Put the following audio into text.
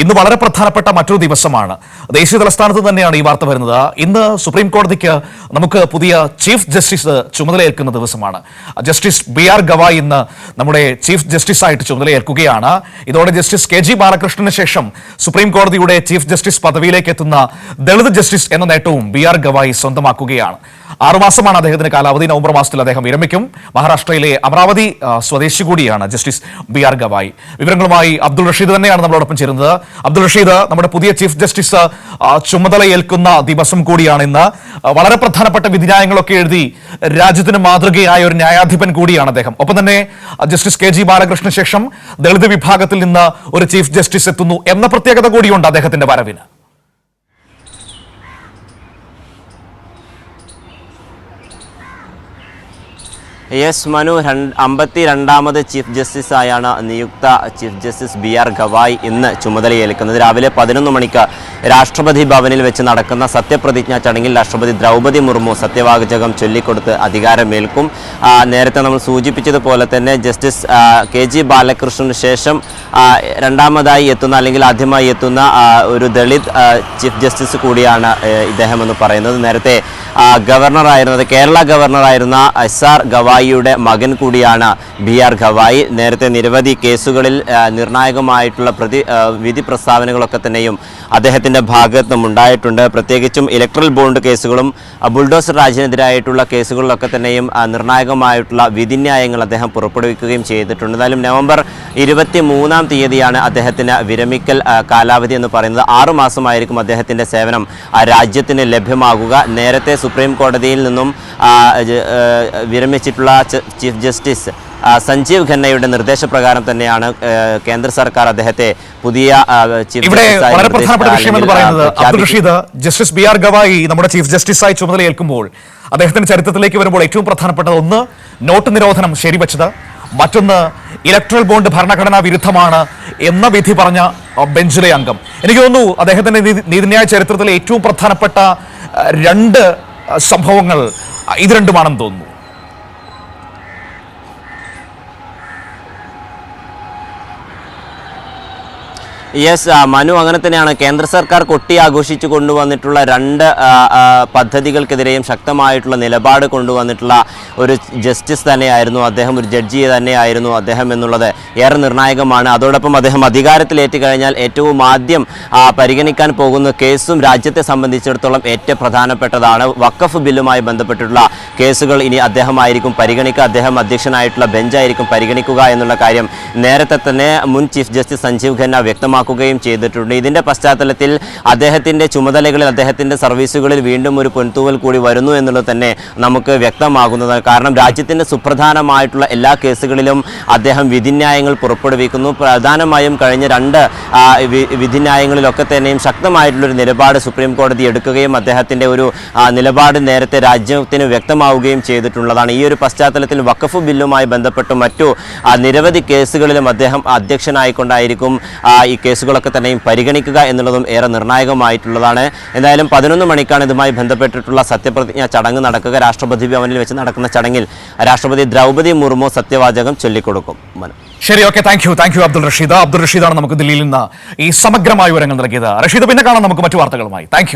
ഇന്ന് വളരെ പ്രധാനപ്പെട്ട മറ്റൊരു ദിവസമാണ്. ദേശീയ തലസ്ഥാനത്ത് തന്നെയാണ് ഈ വാർത്ത വരുന്നത്. ഇന്ന് സുപ്രീം കോടതിക്ക് നമുക്ക് പുതിയ ചീഫ് ജസ്റ്റിസ് ചുമതലയേൽക്കുന്ന ദിവസമാണ്. ജസ്റ്റിസ് ബി ആർ ഗവായ് ഇന്ന് നമ്മുടെ ചീഫ് ജസ്റ്റിസ് ആയിട്ട് ചുമതലയേൽക്കുകയാണ്. ഇതോടെ ജസ്റ്റിസ് കെ ജി ബാലകൃഷ്ണന് ശേഷം സുപ്രീം കോടതിയുടെ ചീഫ് ജസ്റ്റിസ് പദവിയിലേക്ക് എത്തുന്ന ദളിത് ജസ്റ്റിസ് എന്ന നേട്ടവും ബി ആർ ഗവായ് സ്വന്തമാക്കുകയാണ്. ആറുമാസമാണ് അദ്ദേഹത്തിന്റെ കാലാവധി. നവംബർ മാസത്തിൽ അദ്ദേഹം വിരമിക്കും. മഹാരാഷ്ട്രയിലെ അമരാവതി സ്വദേശി കൂടിയാണ് ജസ്റ്റിസ് ബി ആർ ഗവായ്. വിവരങ്ങളുമായി അബ്ദുൾ റഷീദ് തന്നെയാണ് നമ്മളോടൊപ്പം ചേരുന്നത്. അബ്ദുൾ റഷീദ് നമ്മുടെ പുതിയ ചീഫ് ജസ്റ്റിസ് ചുമതല ചുമതലയേൽക്കുന്ന ദിവസം കൂടിയാണ് ഇന്ന്. വളരെ പ്രധാനപ്പെട്ട വിധിന്യായങ്ങളൊക്കെ എഴുതി രാജ്യത്തിന് മാതൃകയായ ഒരു ന്യായാധിപൻ കൂടിയാണ് അദ്ദേഹം. ഒപ്പം തന്നെ ജസ്റ്റിസ് കെ ജി ബാലകൃഷ്ണന് ശേഷം ദളിത് വിഭാഗത്തിൽ നിന്ന് ഒരു ചീഫ് ജസ്റ്റിസ് എത്തുന്നു എന്ന പ്രത്യേകത കൂടിയുണ്ട് അദ്ദേഹത്തിന്റെ വരവിന്. എസ് മനു അമ്പത്തി രണ്ടാമത് ചീഫ് ജസ്റ്റിസായാണ് നിയുക്ത chief justice B R Gavai ഇന്ന് ചുമതലയേൽക്കുന്നത്. രാവിലെ പതിനൊന്ന് മണിക്ക് രാഷ്ട്രപതി ഭവനിൽ വെച്ച് നടക്കുന്ന സത്യപ്രതിജ്ഞാ ചടങ്ങിൽ രാഷ്ട്രപതി ദ്രൗപദി മുർമു സത്യവാചകം ചൊല്ലിക്കൊടുത്ത് അധികാരമേൽക്കും. നേരത്തെ നമ്മൾ സൂചിപ്പിച്ചതുപോലെ തന്നെ ജസ്റ്റിസ് കെ ജി ബാലകൃഷ്ണന് ശേഷം രണ്ടാമതായി എത്തുന്ന അല്ലെങ്കിൽ ആദ്യമായി എത്തുന്ന ഒരു ദളിത് ചീഫ് ജസ്റ്റിസ് കൂടിയാണ് ഇദ്ദേഹം എന്ന് പറയുന്നത്. നേരത്തെ ഗവർണറായിരുന്നത് കേരള ഗവർണറായിരുന്ന എസ് ആർ ഗവായിയുടെ മകൻ കൂടിയാണ് ബി ആർ ഗവായി. നേരത്തെ നിരവധി കേസുകളിൽ നിർണായകമായിട്ടുള്ള പ്രതി വിധി പ്രസ്താവനകളൊക്കെ തന്നെയും അദ്ദേഹത്തിന്റെ ഭാഗത്ത് നിന്നുണ്ടായിട്ടുണ്ട് പ്രത്യേകിച്ചും ഇലക്ട്രൽ ബോണ്ട് കേസുകളും ബുൾഡോസർ രാജിനെതിരായിട്ടുള്ള കേസുകളിലൊക്കെ തന്നെയും നിർണായകമായിട്ടുള്ള വിധിന്യായങ്ങൾ അദ്ദേഹം പുറപ്പെടുവിക്കുകയും ചെയ്തിട്ടുണ്ട്. എന്തായാലും നവംബർ ഇരുപത്തി മൂന്നാം തീയതിയാണ് അദ്ദേഹത്തിന് വിരമിക്കൽ കാലാവധി എന്ന് പറയുന്നത്. ആറുമാസമായിരിക്കും അദ്ദേഹത്തിന്റെ സേവനം രാജ്യത്തിന് ലഭ്യമാകുക. നേരത്തെ സുപ്രീം കോടതിയിൽ നിന്നും വിരമിച്ചിട്ടുള്ള ചീഫ് ജസ്റ്റിസ് സഞ്ജീവ് ഖന്നയുടെ നിർദ്ദേശപ്രകാരം തന്നെയാണ് കേന്ദ്ര സർക്കാർ അദ്ദേഹത്തെ പുതിയ ഇവിടെ വളരെ പ്രധാനപ്പെട്ട വിഷയം എന്ന് പറയുന്നത് Abdul Rasheed justice B R Gavai നമ്മുടെ ചീഫ് ജസ്റ്റിസായി ചുമതലയേൽക്കുമ്പോൾ അദ്ദേഹത്തിന്റെ ചരിത്രത്തിലേക്ക് വരുമ്പോൾ ഏറ്റവും പ്രധാനപ്പെട്ടത് ഒന്ന് നോട്ട് നിരോധനം ശരിവച്ചത്. മറ്റൊന്ന് ഇലക്ട്രൽ ബോണ്ട് ഭരണഘടനാ വിരുദ്ധമാണ് എന്ന വിധി പറഞ്ഞ ബെഞ്ചിലെ അംഗം. എനിക്ക് തോന്നുന്നു അദ്ദേഹത്തിന്റെ നീതിന്യായ ചരിത്രത്തിലെ ഏറ്റവും പ്രധാനപ്പെട്ട രണ്ട് സംഭവങ്ങൾ ഇത് രണ്ടുമാണെന്ന് തോന്നുന്നു. യെസ് മനു അങ്ങനെ തന്നെയാണ്. കേന്ദ്ര സർക്കാർ കൊട്ടി ആഘോഷിച്ചു കൊണ്ടുവന്നിട്ടുള്ള രണ്ട് പദ്ധതികൾക്കെതിരെയും ശക്തമായിട്ടുള്ള നിലപാട് കൊണ്ടുവന്നിട്ടുള്ള ഒരു ജസ്റ്റിസ് തന്നെയായിരുന്നു. അദ്ദേഹം ഒരു ജഡ്ജി തന്നെയായിരുന്നു അദ്ദേഹം എന്നുള്ളത് ഏറെ നിർണായകമാണ്. അതോടൊപ്പം അദ്ദേഹം അധികാരത്തിലേറ്റ് കഴിഞ്ഞാൽ ഏറ്റവും ആദ്യം പരിഗണിക്കാൻ പോകുന്ന കേസും രാജ്യത്തെ സംബന്ധിച്ചിടത്തോളം ഏറ്റവും പ്രധാനപ്പെട്ടതാണ്. വക്കഫ് ബില്ലുമായി ബന്ധപ്പെട്ടിട്ടുള്ള കേസുകൾ ഇനി അദ്ദേഹമായിരിക്കും പരിഗണിക്കുക. അദ്ദേഹം അധ്യക്ഷനായിട്ടുള്ള ബെഞ്ചായിരിക്കും പരിഗണിക്കുക എന്നുള്ള കാര്യം നേരത്തെ തന്നെ മുൻ ചീഫ് ജസ്റ്റിസ് സഞ്ജീവ് ഖന്ന വ്യക്തമാക്കുകയും ചെയ്തിട്ടുണ്ട്. ഇതിന്റെ പശ്ചാത്തലത്തിൽ അദ്ദേഹത്തിന്റെ ചുമതലകളിൽ അദ്ദേഹത്തിന്റെ സർവീസുകളിൽ വീണ്ടും ഒരു പൊൻതൂവൽ കൂടി വരുന്നു എന്നുള്ളത് തന്നെ നമുക്ക് വ്യക്തമാകുന്നതാണ്. കാരണം രാജ്യത്തിന്റെ സുപ്രധാനമായിട്ടുള്ള എല്ലാ കേസുകളിലും അദ്ദേഹം വിധിന്യായങ്ങൾ പുറപ്പെടുവിക്കുന്നു. പ്രധാനമായും കഴിഞ്ഞ രണ്ട് വിധിന്യായങ്ങളിലൊക്കെ തന്നെയും ശക്തമായിട്ടുള്ളൊരു നിലപാട് സുപ്രീം കോടതി എടുക്കുകയും അദ്ദേഹത്തിന്റെ ഒരു നിലപാട് നേരത്തെ രാജ്യത്തിന് വ്യക്തമാവുകയും ചെയ്തിട്ടുള്ളതാണ്. ഈ ഒരു പശ്ചാത്തലത്തിൽ വഖഫ് ബില്ലുമായി ബന്ധപ്പെട്ട് മറ്റു നിരവധി കേസുകളിലും അദ്ദേഹം അധ്യക്ഷനായിക്കൊണ്ടായിരിക്കും ഈ കേസുകളൊക്കെ തന്നെയും പരിഗണിക്കുക എന്നുള്ളതും ഏറെ നിർണായകമായിട്ടുള്ളതാണ്. എന്തായാലും പതിനൊന്ന് മണിക്കാണ് ഇതുമായി ബന്ധപ്പെട്ടിട്ടുള്ള സത്യപ്രതിജ്ഞ ചടങ്ങ് നടക്കുക. രാഷ്ട്രപതി ഭവനിൽ വെച്ച് നടക്കുന്ന ചടങ്ങിൽ രാഷ്ട്രപതി ദ്രൗപദി മുർമു സത്യവാചകം ചൊല്ലിക്കൊടുക്കും. ശരി okay thank you thank you Abdul Rasheed. Abdul റഷീദാണ് നമുക്ക് ദില്ലിയിൽ നിന്ന് ഈ സമഗ്രമായ വിവരങ്ങൾ നൽകിയത്. റഷീദ് പിന്നെ കാണാം നമുക്ക് മറ്റു വാർത്തകളുമായി. താങ്ക്